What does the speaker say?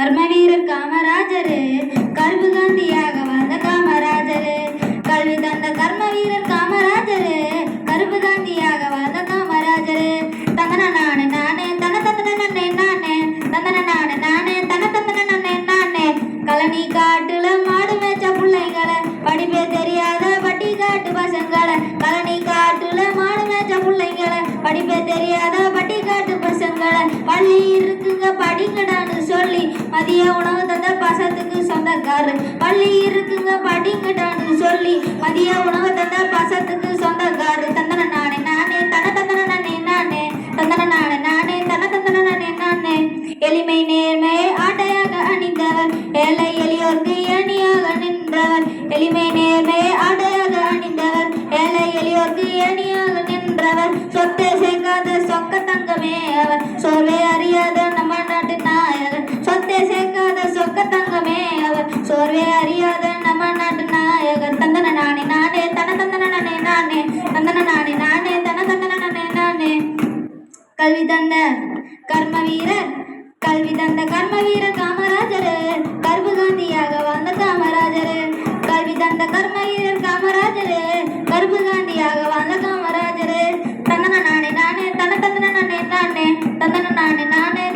கர்மவீர காமராஜரு கருப்பு காந்தியாக வாழ்ந்த காமராஜரு. கல்வி தந்த கர்மவீரர் காமராஜர் காமராஜரு கருப்பு காந்தியாக வாழ்ந்த காமராஜரு. தந்தன நானு நானே தன தந்தன நன்னே நானே. தந்தன நானு நானே தன தந்தன நன்னே நானே. கழனி காட்டுல மாடு மேய்ச்ச பிள்ளைங்களை படிப்பே தெரியாத பட்டி காட்டு பசங்களை. கழனி காட்டுல மாடு மேய்ச்ச பிள்ளைங்களை படிப்பே தெரியாத பட்டி காட்டு பசங்களை. பள்ளி இருக்குங்க படிங்கடான்னு சொல்லி மதிய உணவு தந்த பசத்துக்கு சொந்தக்காரு பள்ளி இருக்குங்க படிங்கடான்னு சொல்லி மதிய உணவு தந்த பசத்துக்கு சொந்தக்காரு தந்தன நானே நானே தன தந்தன நானே நானே தந்தன நானே நானே தன தந்தன நானே நானே. எளிமை நேர்மை ஆட்டையாக அணிந்தவர் ஏழை எளியோர்க்கு ஏணியாக நின்றவர். எளிமை நேர்மை ஆட்டையாக அணிந்தவர் ஏழை எளியோர்க்கு ஏணியாக நின்றவர். சொத்து அறியாதே அறியாத நம்ம நாட்டு நாயகன். தந்தன நானே நானே தன தந்தன நானே நானே. தந்தன நானே நானே தன தந்தன நானே நானே. கல்வி தந்த கர்ம வீரர் கல்வி தந்த கர்ம வீரர் காமராஜர். கர்பு காந்தியாக வாழ்ந்த காமராஜர். கல்வி தந்த கர்ம வீரர் காமராஜர். கர்பு காந்தியாக வாழ்ந்த காமராஜர். தந்தன நானே நானே தன தந்தன நானே நானே. தந்தன நானே நானே